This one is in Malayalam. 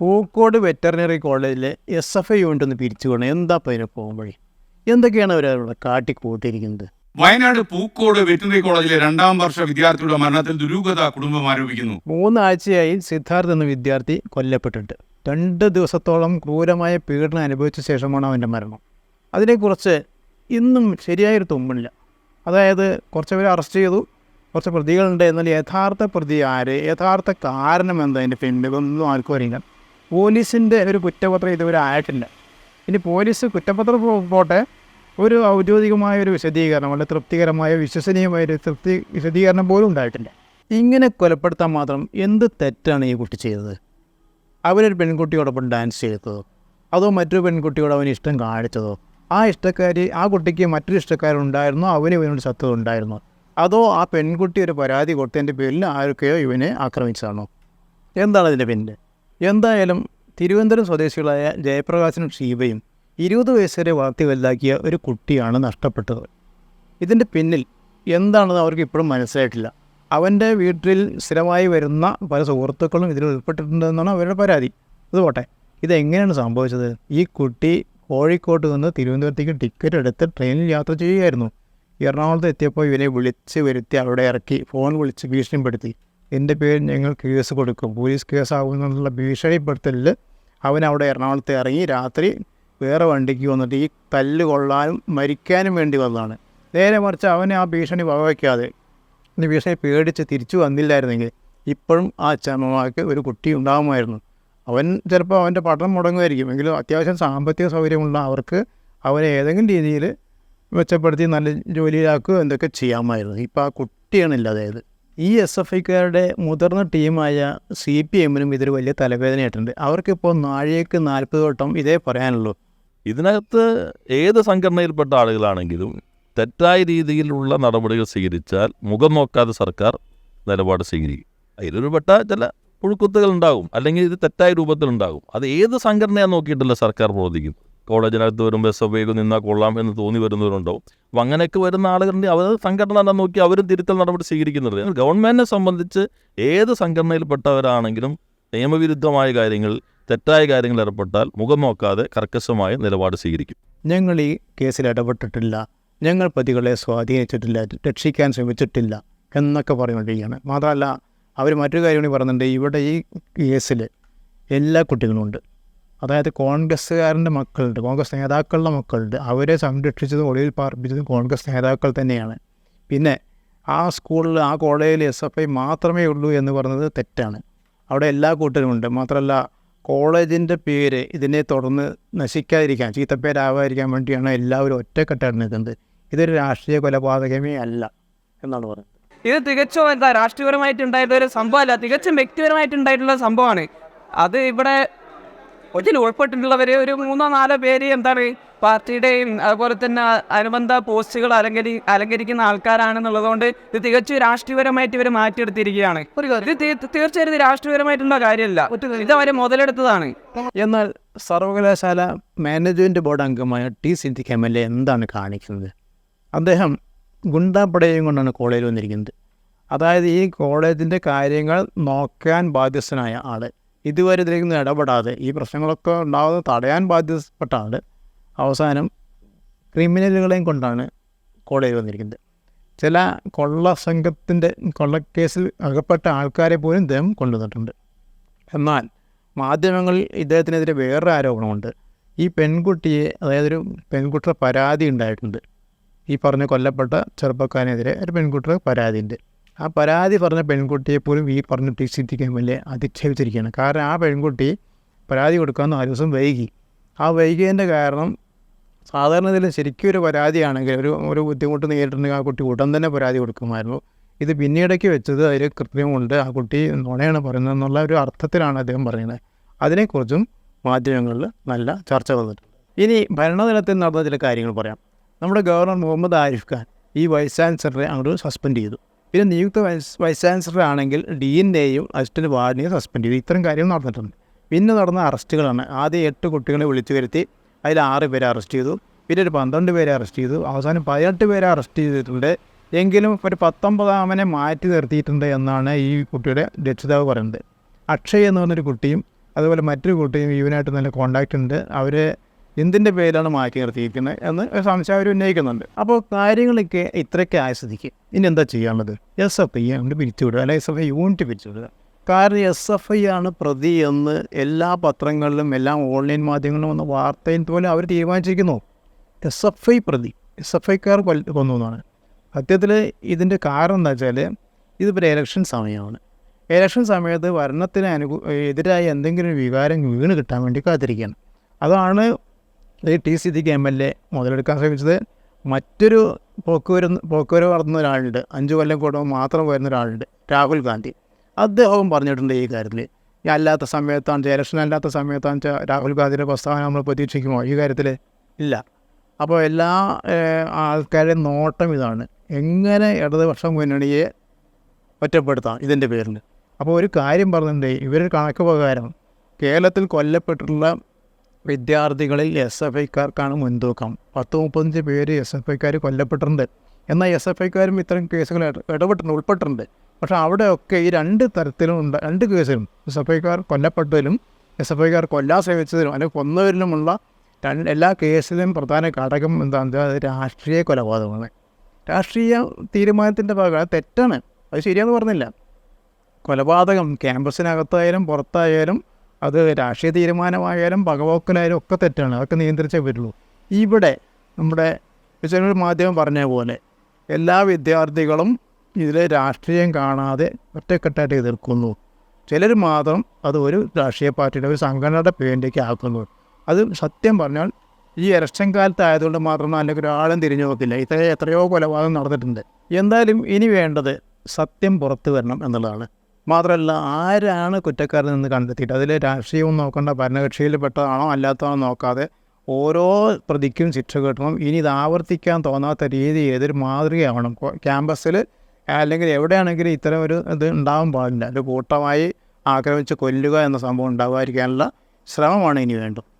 പൂക്കോട് വെറ്ററിനറി കോളേജിലെ എസ് എഫ് ഐ യൂണിറ്റ് ഒന്ന് പിരിച്ചു കൊണ്ട് എന്താ അതിന് പോകുമ്പോഴേ എന്തൊക്കെയാണ് അവർ അവരവിടെ കാട്ടിക്കൂട്ടിയിരിക്കുന്നത് വയനാട് പൂക്കോട് വെറ്ററിനറി കോളേജിലെ രണ്ടാം വർഷ വിദ്യാർത്ഥിയുടെ മരണത്തിൽ ദുരൂഹത കുടുംബം ആരോപിക്കുന്നു. മൂന്നാഴ്ചയായി സിദ്ധാർത്ഥ് എന്ന വിദ്യാർത്ഥി കൊല്ലപ്പെട്ടിട്ടുണ്ട്. രണ്ട് ദിവസത്തോളം ക്രൂരമായ പീഡനം അനുഭവിച്ച ശേഷമാണ് അവന്റെ മരണം. അതിനെക്കുറിച്ച് ഇന്നും ശരിയായൊരു തുമ്പില്ല. അതായത് കുറച്ച് പേരെ അറസ്റ്റ് ചെയ്തു കുറച്ച് പ്രതികളുണ്ട് എന്നാൽ യഥാർത്ഥ പ്രതി ആര് യഥാർത്ഥ കാരണം എന്താ അതിന്റെ പിന്നിലൊന്നും ആർക്കും അറിയില്ല. പോലീസിന്റെ ഒരു കുറ്റപത്രം ഇതുവരെ ആയിട്ടില്ല. ഇനി പോലീസ് കുറ്റപത്രം പോട്ടെ. ഒരു ഔദ്യോഗികമായ ഒരു വിശദീകരണം വളരെ തൃപ്തികരമായ വിശ്വസനീയമായ ഒരു തൃപ്തി വിശദീകരണം പോലും ഉണ്ടായിട്ടില്ല. ഇങ്ങനെ കൊലപ്പെടുത്താൻ മാത്രം എന്ത് തെറ്റാണ് ഈ കുട്ടി ചെയ്തത്? അവനൊരു പെൺകുട്ടിയോടൊപ്പം ഡാൻസ് ചെയ്തതോ? അതോ മറ്റൊരു പെൺകുട്ടിയോട് അവന് ഇഷ്ടം കാണിച്ചതോ? ആ ഇഷ്ടക്കാരി ആ കുട്ടിക്ക് മറ്റൊരു ഇഷ്ടക്കാരുണ്ടായിരുന്നോ? അവന് ഇവനോട് ശത്രുത ഉണ്ടായിരുന്നോ? അതോ ആ പെൺകുട്ടി ഒരു പരാതി കൊടുത്തതിന്റെ പേരിൽ ആരൊക്കെയോ ഇവനെ ആക്രമിച്ചതാണോ? എന്താണ് അതിന്റെ പിന്നിൽ എന്തായാലും തിരുവനന്തപുരം സ്വദേശികളായ ജയപ്രകാശനും ഷീബയും ഇരുപത് വയസ്സ് വരെ വളർത്തി വലുതാക്കിയ ഒരു കുട്ടിയാണ് നഷ്ടപ്പെട്ടത്. ഇതിന്റെ പിന്നിൽ എന്താണെന്ന് അവർക്ക് ഇപ്പോഴും മനസ്സിലായിട്ടില്ല. അവന്റെ വീട്ടിൽ സ്ഥിരമായി വരുന്ന പല സുഹൃത്തുക്കളും ഇതിൽ ഉൾപ്പെട്ടിട്ടുണ്ടെന്നാണ് അവരുടെ പരാതി. ഇത് പോട്ടെ. ഇതെങ്ങനെയാണ് സംഭവിച്ചത്? ഈ കുട്ടി കോഴിക്കോട്ട് നിന്ന് തിരുവനന്തപുരത്തേക്ക് ടിക്കറ്റ് എടുത്ത് ട്രെയിനിൽ യാത്ര ചെയ്യുകയായിരുന്നു. എറണാകുളത്ത് എത്തിയപ്പോൾ ഇവനെ വിളിച്ച് വരുത്തി അവിടെ ഇറക്കി ഫോൺ വിളിച്ച് ഭീഷണിപ്പെടുത്തി. എന്റെ പേരിൽ ഞങ്ങൾ കേസ് കൊടുക്കും. പോലീസ് കേസാകുന്നുള്ള ഭീഷണിപ്പെടുത്തലിൽ അവൻ അവിടെ എറണാകുളത്ത് ഇറങ്ങി രാത്രി വേറെ വണ്ടിക്ക് വന്നിട്ട് ഈ തല്ല് കൊള്ളാനും മരിക്കാനും വേണ്ടി വന്നതാണ്. നേരെ മറിച്ച് അവനെ ആ ഭീഷണി വകവയ്ക്കാതെ ഈ ഭീഷണി പേടിച്ച് തിരിച്ചു വന്നില്ലായിരുന്നെങ്കിൽ ഇപ്പോഴും ആ അച്ഛമ്മമാർക്ക് ഒരു കുട്ടി ഉണ്ടാകുമായിരുന്നു. അവൻ ചിലപ്പോൾ അവന്റെ പഠനം മുടങ്ങുമായിരിക്കും. എങ്കിലും അത്യാവശ്യം സാമ്പത്തിക സൗകര്യമുള്ള അവർക്ക് അവനെ ഏതെങ്കിലും രീതിയിൽ മെച്ചപ്പെടുത്തി നല്ല ജോലിയിലാക്കുക എന്തൊക്കെ ചെയ്യാമായിരുന്നു. ഇപ്പോൾ ആ കുട്ടിയാണില്ല ഇല്ലാതായത് ഈ എസ് എഫ് ഐക്കാരുടെ മുതിർന്ന ടീമായ സി പി എമ്മിനും ഇതൊരു വലിയ തലവേദനയായിട്ടുണ്ട്. അവർക്കിപ്പോൾ നാഴികക്ക് നാൽപ്പത് വട്ടം ഇതേ പറയാനുള്ളൂ. ഇതിനകത്ത് ഏത് സംഘടനയിൽപ്പെട്ട ആളുകളാണെങ്കിലും തെറ്റായ രീതിയിലുള്ള നടപടികൾ സ്വീകരിച്ചാൽ മുഖം നോക്കാതെ സർക്കാർ നിലപാട് സ്വീകരിക്കും. അതിലൊരു പെട്ട ചില പുഴുക്കുത്തുകൾ ഉണ്ടാകും. അല്ലെങ്കിൽ ഇത് തെറ്റായ രൂപത്തിലുണ്ടാകും. അത് ഏത് സംഘടനയാണ് നോക്കിയിട്ടല്ല സർക്കാർ പ്രവർത്തിക്കും കോളേജിനകത്ത് വരുമ്പോൾ എസ് എഫ് നിന്നാൽ കൊള്ളാം എന്ന് തോന്നി വരുന്നവരുണ്ടാവും. അപ്പം അങ്ങനെയൊക്കെ വരുന്ന ആളുകളുടെ അവർ സംഘടന തന്നെ നോക്കി അവരും തിരുത്തൽ നടപടി സ്വീകരിക്കുന്നുണ്ട്. ഗവൺമെന്റിനെ സംബന്ധിച്ച് ഏത് സംഘടനയിൽപ്പെട്ടവരാണെങ്കിലും നിയമവിരുദ്ധമായ കാര്യങ്ങൾ തെറ്റായ കാര്യങ്ങൾ ഏർപ്പെട്ടാൽ മുഖം നോക്കാതെ കർക്കശമായ നിലപാട് സ്വീകരിക്കും. ഞങ്ങൾ ഈ കേസിൽ ഇടപെട്ടിട്ടില്ല. ഞങ്ങൾ പ്രതികളെ സ്വാധീനിച്ചിട്ടില്ല രക്ഷിക്കാൻ ശ്രമിച്ചിട്ടില്ല എന്നൊക്കെ പറഞ്ഞുകൊണ്ടിരിക്കുകയാണ്. മാത്രമല്ല അവർ മറ്റൊരു കാര്യം കൂടി പറയുന്നുണ്ട്. ഇവിടെ ഈ കേസിൽ എല്ലാ കുട്ടികളും ഉണ്ട്. അതായത് കോൺഗ്രസ്സുകാരന്റെ മക്കളുണ്ട് കോൺഗ്രസ് നേതാക്കളുടെ മക്കളുണ്ട് അവരെ സംരക്ഷിച്ചതും ഒളിയിൽ പാർപ്പിച്ചതും കോൺഗ്രസ് നേതാക്കൾ തന്നെയാണ്. പിന്നെ ആ സ്കൂളിൽ ആ കോളേജിൽ എസ് എഫ് ഐ മാത്രമേ ഉള്ളൂ എന്ന് പറഞ്ഞത് തെറ്റാണ്. അവിടെ എല്ലാ കൂട്ടരും ഉണ്ട്. മാത്രമല്ല കോളേജിന്റെ പേര് ഇതിനെ തുടർന്ന് നശിക്കാതിരിക്കാൻ ചീത്തപ്പേരാവാതിരിക്കാൻ വേണ്ടിയാണ് എല്ലാവരും ഒറ്റക്കെട്ടാണ് നിൽക്കുന്നത് ഇതൊരു രാഷ്ട്രീയ കൊലപാതകമേ അല്ല എന്നാണ് പറയുന്നത്. ഇത് തികച്ചും എന്താ രാഷ്ട്രീയപരമായിട്ട് ഉണ്ടായിട്ടുള്ള ഒരു സംഭവമല്ല. തികച്ചും വ്യക്തിപരമായിട്ടുണ്ടായിട്ടുള്ള സംഭവമാണ്. അത് ഇവിടെ ഇതിൽ ഉൾപ്പെട്ടിട്ടുള്ളവർ ഒരു മൂന്നോ നാലോ പേര് എന്താണ് പാർട്ടിയുടെയും അതുപോലെ തന്നെ അനുബന്ധ പോസ്റ്റുകൾ അലങ്കരി അലങ്കരിക്കുന്ന ആൾക്കാരാണെന്നുള്ളതുകൊണ്ട് ഇത് തികച്ചും രാഷ്ട്രീയപരമായിട്ട് ഇവർ മാറ്റിയെടുത്തിരിക്കുകയാണ്. ഇത് തീർച്ചയായും രാഷ്ട്രീയപരമായിട്ടുള്ള കാര്യമല്ല. ഇത് അവർ മുതലെടുത്തതാണ്. എന്നാൽ സർവകലാശാല മാനേജ്മെന്റ് ബോർഡ് അംഗമായ T Siddique M L A എന്താണ് കാണിക്കുന്നത്? അദ്ദേഹം ഗുണ്ടാപ്പടയും കൊണ്ടാണ് കോളേജിൽ വന്നിരിക്കുന്നത്. അതായത് ഈ കോളേജിന്റെ കാര്യങ്ങൾ നോക്കാൻ ബാധ്യസ്ഥനായ ആൾ ഇതുവരെ ഇതിലേക്കൊന്നും ഇടപെടാതെ ഈ പ്രശ്നങ്ങളൊക്കെ ഉണ്ടാകുന്നത് തടയാൻ ബാധ്യതപ്പെട്ടാണ് അവസാനം ക്രിമിനലുകളെയും കൊണ്ടാണ് കോളേജിൽ വന്നിരിക്കുന്നത്. ചില കൊള്ള സംഘത്തിന്റെ കൊള്ളക്കേസിൽ അകപ്പെട്ട ആൾക്കാരെ പോലും ഇദ്ദേഹം കൊണ്ടുവന്നിട്ടുണ്ട്. എന്നാൽ മാധ്യമങ്ങളിൽ ഇദ്ദേഹത്തിനെതിരെ വേറൊരു ആരോപണമുണ്ട്. ഈ പെൺകുട്ടിയെ അതായത് ഒരു പെൺകുട്ടിയുടെ പരാതി ഉണ്ടായിട്ടുണ്ട്. ഈ പറഞ്ഞ കൊല്ലപ്പെട്ട ചെറുപ്പക്കാരനെതിരെ ഒരു പെൺകുട്ടിയുടെ പരാതിയുണ്ട്. ആ പരാതി പറഞ്ഞ പെൺകുട്ടിയെ പോലും ഈ പറഞ്ഞ T C T M L A അധിക്ഷേപിച്ചിരിക്കുകയാണ്. കാരണം ആ പെൺകുട്ടി പരാതി കൊടുക്കാൻ നാല് ദിവസം വൈകി. ആ വൈകിയതിന്റെ കാരണം സാധാരണ ഇതിൽ ശരിക്കും ഒരു പരാതിയാണെങ്കിൽ ഒരു ഒരു ബുദ്ധിമുട്ട് നേരിട്ടുണ്ടെങ്കിൽ ആ കുട്ടി ഉടൻ തന്നെ പരാതി കൊടുക്കുമായിരുന്നു. ഇത് പിന്നീടേക്ക് വെച്ചത് അതിൽ കൃത്യമുണ്ട്. ആ കുട്ടി നുണയാണ് പറയുന്നത് എന്നുള്ള ഒരു അർത്ഥത്തിലാണ് അദ്ദേഹം പറയുന്നത്. അതിനെക്കുറിച്ചും മാധ്യമങ്ങളിൽ നല്ല ചർച്ച വന്നിട്ടുണ്ട്. ഇനി ഭരണതലത്തിൽ നടന്ന ചില കാര്യങ്ങൾ പറയാം. നമ്മുടെ ഗവർണർ മുഹമ്മദ് ആരിഫ് ഖാൻ ഈ വൈസ് ചാൻസലറെ അങ്ങോട്ട് സസ്പെൻഡ് ചെയ്തു. പിന്നെ നിയുക്ത വൈസ് വൈസ് ചാൻസലർ ആണെങ്കിൽ ഡീനെയും അസിസ്റ്റന്റ് വാർഡിനെയും സസ്പെൻഡ് ചെയ്തു. ഇത്തരം കാര്യങ്ങൾ നടന്നിട്ടുണ്ട്. പിന്നെ നടന്ന അറസ്റ്റുകളാണ്. ആദ്യം എട്ട് കുട്ടികളെ വിളിച്ചു വരുത്തി. അതിൽ ആറ് പേരെ അറസ്റ്റ് ചെയ്തു. പിന്നെ ഒരു പന്ത്രണ്ട് പേരെ അറസ്റ്റ് ചെയ്തു. അവസാനം പതിനെട്ട് പേരെ അറസ്റ്റ് ചെയ്തിട്ടുണ്ട്. എങ്കിലും ഒരു പത്തൊമ്പതാമനെ മാറ്റി നിർത്തിയിട്ടുണ്ട് എന്നാണ് ഈ കുട്ടിയുടെ രക്ഷിതാവ് പറയുന്നത്. അക്ഷയ് എന്ന് പറഞ്ഞൊരു കുട്ടിയും അതുപോലെ മറ്റൊരു കുട്ടിയും ഇവനായിട്ട് നല്ല കോണ്ടാക്റ്റ് ഉണ്ട്. അവർ എന്തിന്റെ പേരിലാണ് മാറ്റി നിർത്തിയിരിക്കുന്നത് എന്ന് സംശയം അവർ ഉന്നയിക്കുന്നുണ്ട്. അപ്പോൾ കാര്യങ്ങളൊക്കെ ഇത്രയൊക്കെ ആയ സ്ഥിതിക്ക് ഇനി എന്താ ചെയ്യാനുള്ളത്? എസ് എഫ് ഐ അങ്ങോട്ട് പിരിച്ചുവിടുക അല്ലെങ്കിൽ എസ് എഫ് ഐ യൂണിറ്റ് പിരിച്ചുവിടുക കാരണം എസ് എഫ് ഐ ആണ് പ്രതി എന്ന് എല്ലാ പത്രങ്ങളിലും എല്ലാ ഓൺലൈൻ മാധ്യമങ്ങളിലും വന്ന വാർത്തയിൽ പോലെ അവർ തീരുമാനിച്ചിരിക്കുന്നു. എസ് എഫ് ഐ പ്രതി എസ് എഫ് ഐക്കാർ കൊന്നു എന്നാണ്. സത്യത്തിൽ ഇതിന്റെ കാരണം എന്താ വെച്ചാൽ ഇതിപ്പോൾ ഇലക്ഷൻ സമയമാണ്. ഇലക്ഷൻ സമയത്ത് ഭരണത്തിന് അനുകൂ എതിരായ എന്തെങ്കിലും വികാരം വീണ് കിട്ടാൻ വേണ്ടി കാത്തിരിക്കുകയാണ്. അതാണ് ഈ T Siddique M L A മുതലെടുക്കാൻ ശ്രമിച്ചത് മറ്റൊരു പോക്കുവരുന്ന പോക്കുവര വളർന്ന ഒരാളുണ്ട്. അഞ്ച് കൊല്ലം കൂടുമ്പോൾ മാത്രം വരുന്ന ഒരാളുണ്ട്. രാഹുൽ ഗാന്ധി. അദ്ദേഹവും പറഞ്ഞിട്ടുണ്ട് ഈ കാര്യത്തിൽ അല്ലാത്ത സമയത്താണ് ഇലക്ഷൻ അല്ലാത്ത സമയത്താണ് രാഹുൽ ഗാന്ധിയുടെ പ്രസ്താവന നമ്മൾ പ്രതീക്ഷിക്കുമോ? ഈ കാര്യത്തിൽ ഇല്ല. അപ്പോൾ എല്ലാ ആൾക്കാരുടെയും നോട്ടം ഇതാണ്. എങ്ങനെ ഇടതുപക്ഷം മുന്നണിയെ ഒറ്റപ്പെടുത്താം? ഇതിന്റെ പേരിൽ അപ്പോൾ ഒരു കാര്യം പറഞ്ഞിട്ടുണ്ട്. ഇവർ കണക്ക് പ്രകാരം കേരളത്തിൽ കൊല്ലപ്പെട്ടിട്ടുള്ള വിദ്യാർത്ഥികളിൽ എസ് എഫ് ഐക്കാർക്കാണ് മുൻതൂക്കം. പത്ത് മുപ്പത്തഞ്ച് പേര് എസ് എഫ് ഐക്കാർ കൊല്ലപ്പെട്ടിട്ടുണ്ട്. എന്നാൽ എസ് എഫ് ഐക്കാരും ഇത്തരം കേസുകൾ ഇടപെട്ടിട്ടുണ്ട് ഉൾപ്പെട്ടിട്ടുണ്ട്. പക്ഷേ അവിടെയൊക്കെ ഈ രണ്ട് തരത്തിലും ഉണ്ട്. രണ്ട് കേസിലും എസ് എഫ് ഐക്കാർ കൊല്ലപ്പെട്ടതിലും എസ് എഫ് ഐക്കാർ കൊല്ലാൻ ശ്രമിച്ചതിലും അല്ലെങ്കിൽ കൊന്നവരിലുമുള്ള രണ്ട് എല്ലാ കേസിലും പ്രധാന ഘടകം എന്താണെന്ന് വെച്ചാൽ രാഷ്ട്രീയ കൊലപാതകമാണ്. രാഷ്ട്രീയ തീരുമാനത്തിന്റെ ഭാഗമാണ്. തെറ്റാണ്. അത് ശരിയാണെന്ന് പറഞ്ഞില്ല. കൊലപാതകം ക്യാമ്പസിനകത്തായാലും പുറത്തായാലും അത് രാഷ്ട്രീയ തീരുമാനമായാലും പകവോക്കലായാലും ഒക്കെ തെറ്റാണ്. അതൊക്കെ നിയന്ത്രിച്ചേ പറ്റുള്ളൂ. ഇവിടെ നമ്മുടെ ചെറിയൊരു മാധ്യമം പറഞ്ഞ പോലെ എല്ലാ വിദ്യാർത്ഥികളും ഇതിൽ രാഷ്ട്രീയം കാണാതെ ഒറ്റക്കെട്ടായിട്ട് എതിർക്കുന്നു. ചിലർ മാത്രം അത് ഒരു രാഷ്ട്രീയ പാർട്ടിയുടെ ഒരു സംഘടനയുടെ പേരിലേക്ക് ആക്കുന്നു. അത് സത്യം പറഞ്ഞാൽ ഈ ഇലക്ഷൻ കാലത്തായതുകൊണ്ട് മാത്രം അല്ലെങ്കിൽ ഒരാളും തിരിഞ്ഞു നോക്കില്ല. ഇത്ര എത്രയോ കൊലപാതകം നടന്നിട്ടുണ്ട്. എന്തായാലും ഇനി വേണ്ടത് സത്യം പുറത്തു വരണം എന്നുള്ളതാണ്. മാത്രമല്ല ആരാണ് കുറ്റക്കാരനെന്ന് കണ്ടെത്തിയിട്ട്? അതിൽ രാഷ്ട്രീയവും നോക്കേണ്ട ഭരണകക്ഷിയിൽ പെട്ടതാണോ അല്ലാത്തതാണോ നോക്കാതെ ഓരോ പ്രതിക്കും ശിക്ഷ കിട്ടണം. ഇനി ഇത് ആവർത്തിക്കാൻ തോന്നാത്ത രീതിയിൽ ഇതൊരു മാതൃകയാവണം? ക്യാമ്പസിൽ അല്ലെങ്കിൽ എവിടെയാണെങ്കിലും ഇത്തരം ഒരു ഇത് ഉണ്ടാവാൻ പാടില്ല. ഒരു കൂട്ടമായി ആക്രമിച്ച് കൊല്ലുക എന്ന സംഭവം ഉണ്ടാകാതിരിക്കാനുള്ള ശ്രമമാണ് ഇനി വേണ്ടത്.